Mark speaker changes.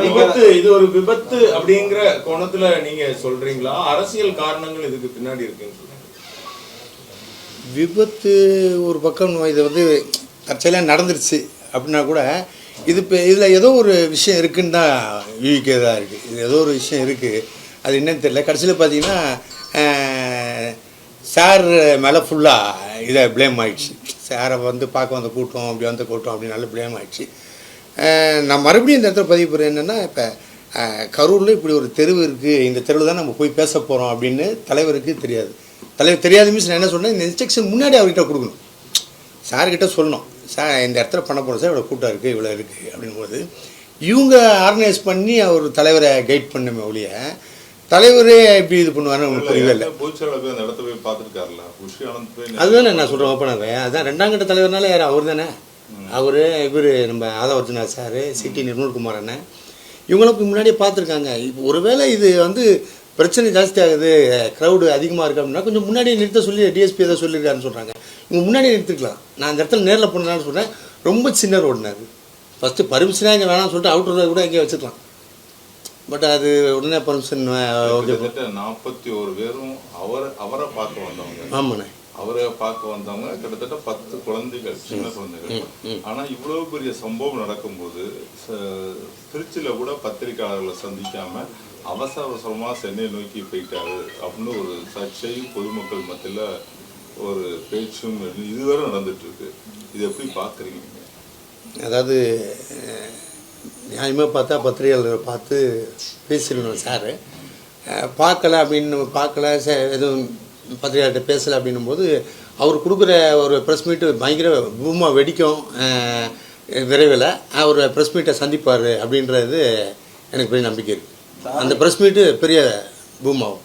Speaker 1: விபத்து இது ஒரு விபத்து அப்படிங்கிற கோணத்துல நீங்க சொல்றீங்களா? அரசியல் காரணங்கள் இதுக்கு பின்னாடி இருக்குன்னு சொல்றீங்க.
Speaker 2: விபத்து ஒரு பக்கம் இது வந்து தற்செயலாக நடந்துருச்சு அப்படின்னா கூட இது இப்போ இதில் ஏதோ ஒரு விஷயம் இருக்குன்னு தான் யூகிக்கிறதா இருக்குது இது ஏதோ ஒரு விஷயம் இருக்குது அது என்னன்னு தெரியல. கடைசியில் பார்த்தீங்கன்னா சார் மேலே ஃபுல்லாக இதை ப்ளேம் ஆயிடுச்சு. சாரை வந்து பார்க்க வந்த கூட்டம் அப்படி வந்த கூட்டம் அப்படி நல்ல ப்ளேம் ஆயிடுச்சு. அஹ் நான் மறுபடியும் இந்த இடத்துல பதிவு பண்ணுறேன் என்னென்னா இப்போ கரூரில் இப்படி ஒரு தெருவு இருக்குது இந்த தெருவில் தான் நம்ம போய் பேச போகிறோம் அப்படின்னு தலைவருக்கு தெரியாது. தலைவர் தெரியாத மீன்ஸ் நான் என்ன சொன்னேன் இந்த இன்ஸ்ட்ரக்ஷன் முன்னாடி அவர்கிட்ட கொடுக்கணும். சார்கிட்ட சொல்லணும். சார் இந்த இடத்துல பண்ண போகிறோம் சார் இவ்வளோ கூட்டம் இருக்குது இவ்வளோ இருக்குது அப்படின்போது இவங்க ஆர்கனைஸ் பண்ணி அவர் தலைவரை கைட் பண்ணுமே ஒழிய தலைவரே எப்படி இது பண்ணுவாருன்னு உங்களுக்கு
Speaker 3: போய்
Speaker 2: அதுதானே நான் சொல்கிறேன் ஓப்பனாகவே அதான் ரெண்டாம் கட்ட தலைவர்னால யார்? அவர் தானே அவர் இவர் நம்ம ஆதவர்ஜுனா சார் சிடி நிர்மல்குமார் அண்ணன் இவங்களும் முன்னாடியே பார்த்துருக்காங்க. இப்போ ஒருவேளை இது வந்து பிரச்சனை ஜாஸ்தி ஆகுது க்ரௌடு அதிகமாக இருக்குது அப்படின்னா கொஞ்சம் முன்னாடியே நிறுத்த சொல்லி டிஎஸ்பி ஏதோ சொல்லியிருக்காருன்னு சொல்கிறாங்க இவங்க முன்னாடியே நிறுத்திக்கலாம் நான் அந்த இடத்துல நேரில் போனேன்னு சொல்கிறேன் ரொம்ப சின்ன ரோடுண்ணே அது ஃபஸ்ட்டு பர்மிஷனாக இங்கே வேணாம்னு சொல்லிட்டு அவுட்டர் ரோடு கூட எங்கேயே வச்சுக்கலாம் பட் அது உடனே பர்மிஷன் ஓகே
Speaker 3: நாற்பத்தி ஒரு பேரும் அவர் அவரை பார்க்க வந்தவங்க.
Speaker 2: ஆமாண்ணே.
Speaker 3: அவரை பார்க்க வந்தவங்க கிட்டத்தட்ட பத்து குழந்தைகள் சின்ன குழந்தைகள். ஆனா இவ்வளவு பெரிய சம்பவம் நடக்கும்போது திருச்சியில கூட பத்திரிகையாளர்களை சந்திக்காம அவசர அவசரமா சென்னை நோக்கி போயிட்டாரு அப்படின்னு ஒரு சர்ச்சையும் பொதுமக்கள் மத்தியில ஒரு பேச்சும் இதுவரை நடந்துட்டு இருக்கு இது எப்படி பாக்குறீங்க நீங்க?
Speaker 2: அதாவது நியாயமாக பார்த்தா பத்திரிகையாளர் பார்த்து பேசிடணும் சார். பார்க்கல அப்படின்னு பார்க்கல எதுவும் பத்திரிகையாளர்கிட்ட பேசலை அப்படின்னும் போது அவர் கொடுக்குற ஒரு ப்ரெஸ் மீட்டு பயங்கர பூமாக வெடிக்கும் விரைவில். அவர் ப்ரெஸ் மீட்டை சந்திப்பார் அப்படின்றது எனக்கு பெரிய நம்பிக்கை இருக்குது அந்த ப்ரெஸ் மீட்டு பெரிய பூமாகும்